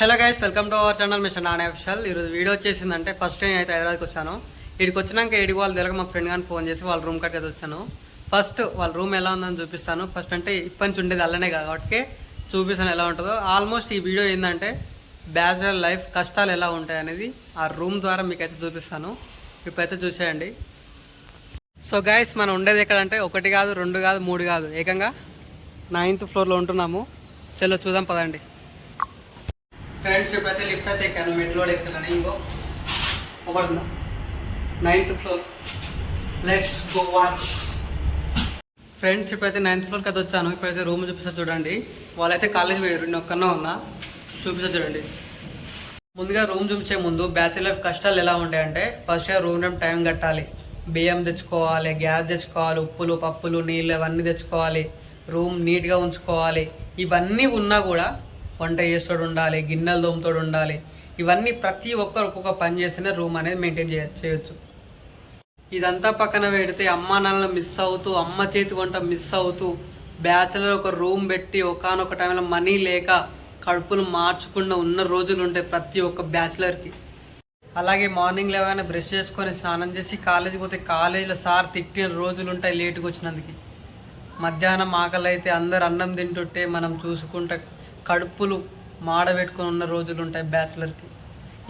Hello guys welcome to our channel mission Nani official ఈరోజు video వచ్చేసిందంటే first నేను అయితే హైదరాబాద్కి వచ్చాను. ఇక్కడికి వచ్చినాక ఏడికి వాళ్ళు తెలియక మా ఫ్రెండ్ కానీ ఫోన్ చేసి వాళ్ళ రూమ్ కట్టి వచ్చాను. ఫస్ట్ వాళ్ళ రూమ్ ఎలా ఉందని చూపిస్తాను. ఫస్ట్ అంటే ఇప్పటి నుంచి ఉండేది అల్లనే కాబట్టి చూపిస్తాను ఎలా ఉంటుందో. ఆల్మోస్ట్ ఈ వీడియో ఏంటంటే బ్యాచులర్ లైఫ్ కష్టాలు ఎలా ఉంటాయి అనేది ఆ రూమ్ ద్వారా మీకైతే చూపిస్తాను. ఇప్పుడైతే చూసేయండి. సో గైస్ మనం ఉండేది ఎక్కడంటే ఒకటి కాదు రెండు కాదు మూడు కాదు. ఏకంగా నైన్త్ ఫ్లోర్లో ఉంటున్నాము. చలో చూద్దాం పదండి. ఫ్రెండ్స్ ఇప్పుడైతే లిఫ్ట్ అయితే ఎక్కాను. మెట్లోడ్ ఎక్కుతున్నాను ఇంకో ఒకటి ninth floor let's go watch friends ఇప్పుడైతే నైన్త్ ఫ్లోర్కి అయితే వచ్చాను. ఇప్పుడైతే రూమ్ చూపిస్తా చూడండి. వాళ్ళైతే కాలేజ్ పోయారు. నేను ఒక్కన్నా ఉన్నా. చూపిస్తా చూడండి. ముందుగా రూమ్ చూపించే ముందు బ్యాచిలర్ లైఫ్ కష్టాలు ఎలా ఉంటాయంటే ఫస్ట్ ఇయర్ రూమ్ టైం కట్టాలి. బియ్యం తెచ్చుకోవాలి గ్యాస్ తెచ్చుకోవాలి ఉప్పులు పప్పులు నీళ్ళు అవన్నీ తెచ్చుకోవాలి. రూమ్ నీట్గా ఉంచుకోవాలి. ఇవన్నీ ఉన్నా కూడా వంట చేస్తోడు ఉండాలి గిన్నెలు దోమతోడు ఉండాలి. ఇవన్నీ ప్రతి ఒక్కరు ఒక్కొక్క పని చేస్తేనే రూమ్ అనేది మెయింటైన్ చేయ చేయొచ్చు. ఇదంతా పక్కన పెడితే అమ్మ నాన్నలు మిస్ అవుతూ అమ్మ చేతి వంట మిస్ అవుతూ బ్యాచిలర్ ఒక రూమ్ పెట్టి ఒకనొక టైంలో మనీ లేక కడుపులు మార్చకుండా ఉన్న రోజులు ఉంటాయి ప్రతి ఒక్క బ్యాచిలర్కి. అలాగే మార్నింగ్ లేవగానే బ్రష్ చేసుకొని స్నానం చేసి కాలేజీకి పోతే కాలేజీలో సార్ తిట్టిన రోజులు ఉంటాయి లేటుగా వచ్చినందుకు. మధ్యాహ్నం ఆకలి అయితే అందరు అన్నం తింటుంటే మనం చూసుకుంటే కడుపులు మాడబెట్టుకొని ఉన్న రోజులు ఉంటాయి బ్యాచిలర్కి.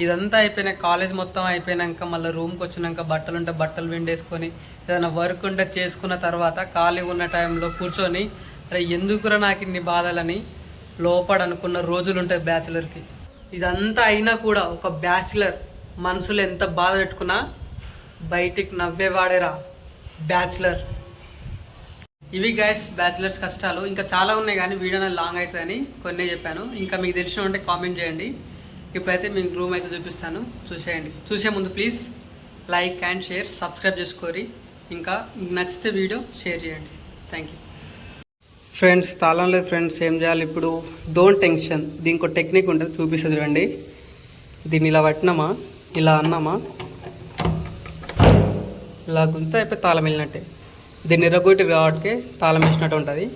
ఇదంతా అయిపోయినాక కాలేజ్ మొత్తం అయిపోయినాక మళ్ళీ రూమ్కి వచ్చినాక బట్టలు ఉంటే బట్టలు విండేసుకొని ఏదైనా వర్క్ ఉంటే చేసుకున్న తర్వాత ఖాళీ ఉన్న టైంలో కూర్చొని అరే ఎందుకురా నాకు ఇన్ని బాధలని లోపడనుకున్న రోజులు ఉంటాయి బ్యాచిలర్కి. ఇదంతా అయినా కూడా ఒక బ్యాచిలర్ మనసులో ఎంత బాధ పెట్టుకున్నా బయటికి నవ్వేవాడేరా బ్యాచిలర్. ఇవి గైస్ బ్యాచిలర్స్ కష్టాలు. ఇంకా చాలా ఉన్నాయి కానీ వీడియో అనేది లాంగ్ అవుతుందని కొన్ని చెప్పాను. ఇంకా మీకు తెలిసిన ఉంటే కామెంట్ చేయండి. ఇప్పుడైతే మీకు రూమ్ అయితే చూపిస్తాను. చూసేయండి. చూసే ముందు please like and share subscribe చేసుకోరి. ఇంకా నచ్చితే వీడియో షేర్ చేయండి. థ్యాంక్ యూ ఫ్రెండ్స్ తాళం లేదు ఫ్రెండ్స్ ఏం చేయాలి ఇప్పుడు? డోంట్ టెన్షన్ దీనికి ఒక టెక్నిక్ ఉంటుంది. చూపిస్తుంది చూడండి. దీన్ని ఇలా పట్టినామా? ఇలా అన్నామా? ఇలా గుంజ అయిపోయి తాళం వెళ్ళినట్టే. దీన్ని ఎర్రగొట్టి కాబట్టి తాళం వేసినట్టు ఉంటుంది.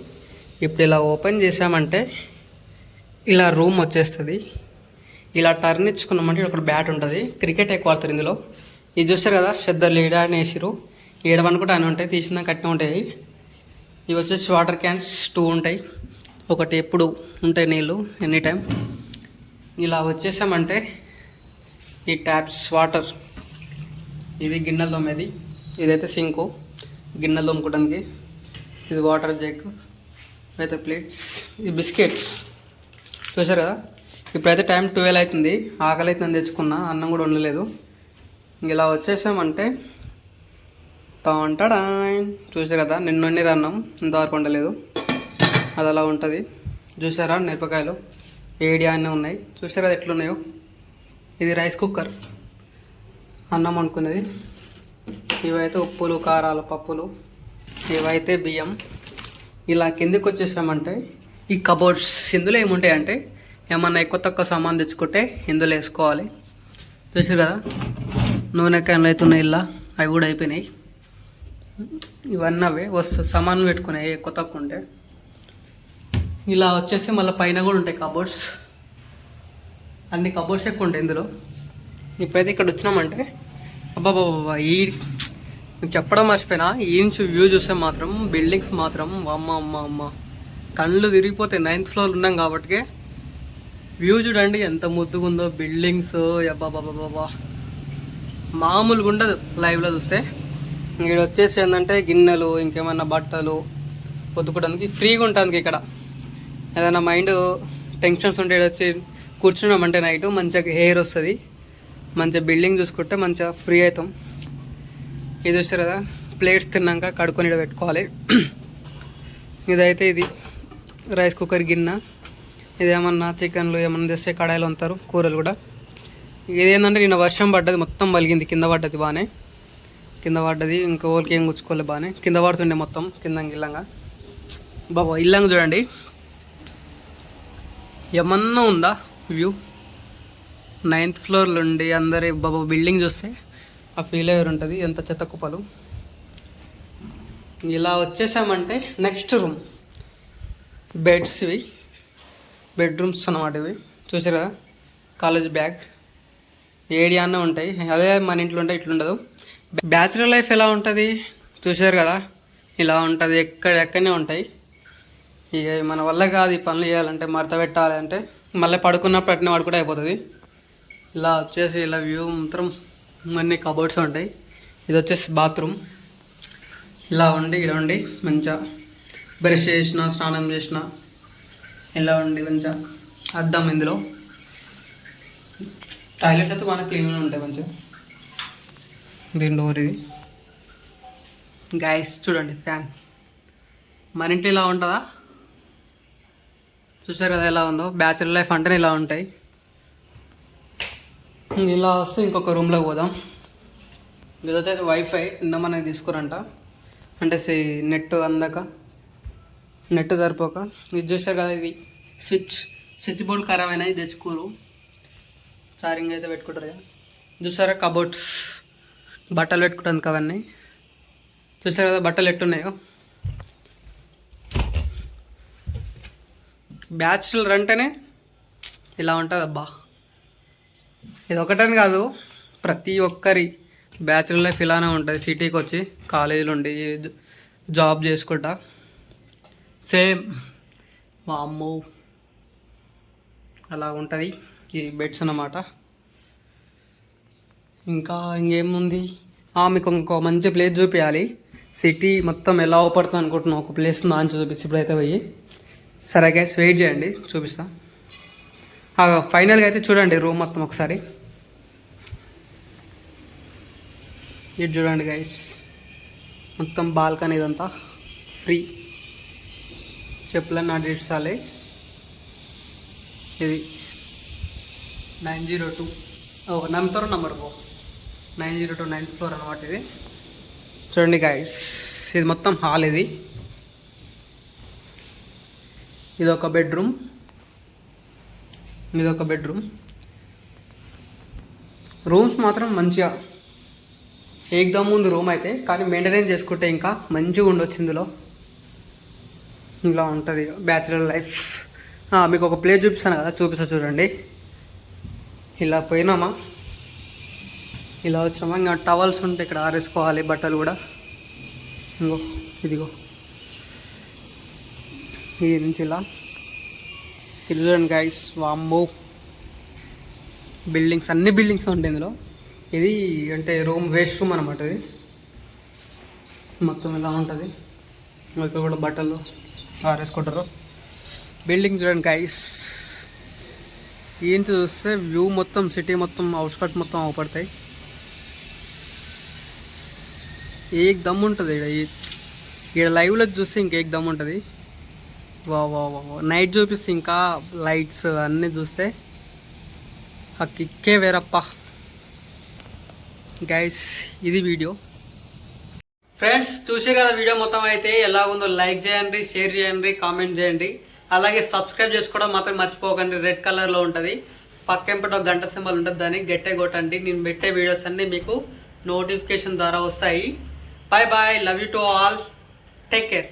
ఇప్పుడు ఇలా ఓపెన్ చేసామంటే ఇలా రూమ్ వచ్చేస్తుంది. ఇలా టర్న్ ఇచ్చుకున్నామంటే ఇక్కడ బ్యాట్ ఉంటుంది. క్రికెట్ ఎక్కువ ఆడతారు ఇందులో. ఇది చూస్తారు కదా శ్రద్ధలు ఏడా అని వేసిరు ఏడవనుకుంటే అని ఉంటాయి తీసిన కట్టిన ఉంటాయి. ఇవి వచ్చేసి వాటర్ క్యాన్స్ టూ ఉంటాయి. ఒకటి ఎప్పుడు ఉంటాయి నీళ్ళు ఎనీ టైం. ఇలా వచ్చేసామంటే ఈ ట్యాప్స్ వాటర్. ఇది గిన్నెలు తోమేది. ఇదైతే సింకు. గిన్నెలు తోముకోవడానికి. ఇది వాటర్ జగ్ మిగతా ప్లేట్స్ ఇది బిస్కెట్స్. చూసారు కదా ఇప్పుడైతే టైం ట్వెల్వ్ అవుతుంది ఆకలి అవుతుందని తెచ్చుకున్నా అన్నం కూడా ఉండలేదు ఇలా వచ్చేసామంటే ఉంటాడా చూసారు కదా నిన్న వండిరు అన్నం ఇంతవరకు ఉండలేదు అది అలా ఉంటుంది. చూసారా మిరపకాయలు? ఏడి అన్నీ ఉన్నాయి. చూసారా కదా ఎట్లున్నాయో? ఇది రైస్ కుక్కర్ అన్నం వండుకునేది ఇవైతే ఉప్పులు కారాలు పప్పులు ఇవైతే బియ్యం. ఇలా కిందికి వచ్చేసామంటే ఈ కబోర్డ్స్ ఇందులో ఏముంటాయి అంటే ఏమన్నా ఎక్కువ తక్కువ సామాన్ తెచ్చుకుంటే ఇందులో వేసుకోవాలి. చూసారు కదా? నూనె క్యాన్లు అవుతున్నాయి ఇలా అవి కూడా అయిపోయినాయి. ఇవన్నీ అవే వస్తు సామాన్లు పెట్టుకున్నాయి ఎక్కువ తక్కువ ఉంటే. ఇలా వచ్చేసి మళ్ళీ పైన కూడా ఉంటాయి కబోర్డ్స్ అన్ని కబోర్డ్స్ ఎక్కువ ఉంటాయి ఇందులో. ఇప్పుడైతే ఇక్కడ వచ్చినామంటే అబ్బాబాబా ఈ మీకు చెప్పడం మర్చిపోయినా ఈ నుంచి వ్యూ చూస్తే మాత్రం బిల్డింగ్స్ మాత్రం అమ్మ అమ్మ అమ్మ. కళ్ళు తిరిగిపోతాయి నైన్త్ ఫ్లోర్ ఉన్నాం కాబట్టి వ్యూ చూడండి ఎంత ముద్దుగా ఉందో బిల్డింగ్స్ బాబా మామూలుగా ఉండదు లైవ్లో చూస్తే. ఇక్కడ వచ్చేసి ఏంటంటే గిన్నెలు ఇంకేమైనా బట్టలు ఒత్తుకోవడానికి ఫ్రీగా ఉంటుంది ఇక్కడ. ఏదైనా మైండ్ టెన్షన్స్ ఉంటే ఈడ వచ్చి కూర్చున్నామంటే నైట్ మంచిగా హెయిర్ వస్తుంది. మంచిగా బిల్డింగ్ చూసుకుంటే మంచిగా ఫ్రీ అవుతాం. ఇది చూస్తారు కదా? ప్లేట్స్ తిన్నాక కడుక్కొని పెట్టుకోవాలి. ఇదైతే ఇది రైస్ కుక్కర్ గిన్నె. ఇది ఏమన్నా చికెన్లు ఏమన్నా తెస్తే కడాయిలు వంతారు కూరలు కూడా. ఇదేంటంటే నిన్న వర్షం పడ్డది మొత్తం పలిగింది కింద పడ్డది బాగానే కింద పడ్డది ఇంకా ఓళ్ళకి ఏం గుచ్చుకోలేదు బాగానే కింద పడుతుండే మొత్తం కింద ఇల్లంగా బాబా ఇల్లంగా చూడండి. ఏమన్నా ఉందా? వ్యూ నైన్త్ ఫ్లోర్లో ఉండి అందరి బాబా బిల్డింగ్ చూస్తే. ఆ ఫీల్ అయ్యారు ఉంటుంది ఎంత చెత్త కుప్పలు. ఇలా వచ్చేసామంటే నెక్స్ట్ రూమ్ బెడ్స్ ఇవి. బెడ్రూమ్స్ అనమాట ఇవి. చూసారు కదా? కాలేజ్ బ్యాగ్ ఏడియానే ఉంటాయి. అదే మన ఇంట్లో ఉంటే ఇట్లుండదు. బ్యాచులర్ లైఫ్ ఎలా ఉంటుంది? చూసారు కదా? ఇలా ఉంటుంది. ఎక్కడ ఎక్కడనే ఉంటాయి. ఇక మన వల్ల కాదు ఈ పనులు చేయాలంటే మడత పెట్టాలి అంటే మళ్ళీ పడుకున్నప్పుడు అట్నే పడుకుంటే అయిపోతుంది. ఇలా వచ్చేసి ఇలా వ్యూ మాత్రం అన్ని కబోర్డ్స్ ఉంటాయి. ఇది వచ్చేసి బాత్రూమ్ ఇలా ఉండి ఇక్కడ ఉండి మంచిగా బ్రష్ చేసిన స్నానం చేసిన ఇలా ఉండి మంచిగా అద్దం ఇందులో. టాయిలెట్స్ అయితే మనకి క్లీన్గా ఉంటాయి మంచిగా. దీని డోర్ ఇది. గ్యాస్ చూడండి ఫ్యాన్ మన ఇంట్లో ఇలా ఉంటుందా? చూసారు కదా ఎలా ఉందో? బ్యాచులర్ లైఫ్ అంటేనే ఇలా ఉంటాయి. ఇలా వస్తే ఇంకొక రూమ్లోకి పోదాం. ఇది వచ్చేసి వైఫై నిన్న తీసుకురంట. అంటే నెట్ అందాక నెట్ సరిపోక. ఇది చూస్తారు కదా ఇది స్విచ్ స్విచ్ బోర్డ్ ఖరాబ్ అయినా ఇది తెచ్చుకోరు. చార్జింగ్ అయితే పెట్టుకుంటారు కదా. చూసారా కబోర్డ్స్ బట్టలు పెట్టుకుంటాను అవన్నీ. చూసారు కదా బట్టలు ఎట్టున్నాయో. బ్యాచులర్ అంటేనే ఇలా ఉంటుంది అబ్బా ఇది ఒకటని కాదు ప్రతి ఒక్కరి బ్యాచులర్ లైఫ్ ఇలానే ఉంటుంది. సిటీకి వచ్చి కాలేజీలు ఉండి జాబ్ చేసుకుంటా. సేమ్ మా అమ్మ అలా ఉంటుంది ఈ బెడ్స్ అన్నమాట. ఇంకా ఇంకేముంది? ఆ, మీకు ఇంకో మంచి ప్లేస్ చూపించాలి సిటీ మొత్తం ఎలా అవపడుతుంది అనుకుంటున్నాం ఒక ప్లేస్ దాని చూపిస్తే ఇప్పుడైతే పోయి. సరే గైస్ వెయిట్ చేయండి. చూపిస్తాను ఫైనల్గా అయితే చూడండి రూమ్ మొత్తం ఒకసారి. ఇది చూడండి గైస్ మొత్తం బాల్కనీ ఇదంతా ఫ్రీ చెప్పులన్నీ అడిచాలి ఇది నైన్ జీరో టూ ఓ నెంబర్ నంబర్ పో. Nine zero two ninth floor అనమాట ఇది. చూడండి గైస్ ఇది మొత్తం హాల్ ఇది. ఇది ఒక బెడ్రూమ్ ఇది ఒక బెడ్రూమ్. రూమ్స్ మాత్రం మంచిగా ఏకదమ్ ఉంది రూమ్ అయితే కానీ మెయింటెనెన్స్ చేసుకుంటే ఇంకా మంచిగా ఉండొచ్చు ఇందులో. ఇలా ఉంటుంది బ్యాచిలర్ లైఫ్. మీకు ఒక ప్లేస్ చూపిస్తాను కదా చూపిస్తా చూడండి. ఇలా పోయినామా? ఇలా వచ్చామా ఇంకా టవల్స్ ఉంటే ఇక్కడ ఆరేసుకోవాలి బట్టలు కూడా. ఇంకో ఇదిగో. ఇది నుంచి ఇలా ఇది చూడండి గైస్ వామ్మో. బిల్డింగ్స్ అన్ని బిల్డింగ్స్ ఉంటాయి ఇందులో. ఇది అంటే రూమ్ వేస్ట్ రూమ్ అనమాట ఇది. మొత్తం ఇలా ఉంటుంది. ఇక్కడ కూడా బట్టలు ఆరేసుకుంటారు. బిల్డింగ్ చూడండి గైస్ ఏంటి చూస్తే వ్యూ మొత్తం సిటీ మొత్తం అవుట్స్కట్స్ మొత్తం అవపడతాయి. ఏక్ దమ్ ఉంటుంది ఇక్కడ ఇక్కడ లైవ్లో చూస్తే ఇంకేక్ దమ్ ఉంటుంది వా వా వా నైట్ చూపిస్తే ఇంకా లైట్స్ అన్నీ చూస్తే ఆ కిక్కే వేరప్ప. గైస్ ఇది వీడియో. ఫ్రెండ్స్ చూసే కదా వీడియో మొత్తం అయితే? ఎలాగుందో లైక్ చేయండి షేర్ చేయండి కామెంట్ చేయండి. అలాగే సబ్స్క్రైబ్ చేసుకోవడం మాత్రం మర్చిపోకండి. రెడ్ కలర్లో ఉంటుంది. పక్కెంపట ఒక గంట సింబల్ ఉంటుంది దాన్ని. గట్టే కొట్టండి. నేను పెట్టే వీడియోస్ అన్నీ మీకు నోటిఫికేషన్ ద్వారా వస్తాయి. Bye bye love you to all take care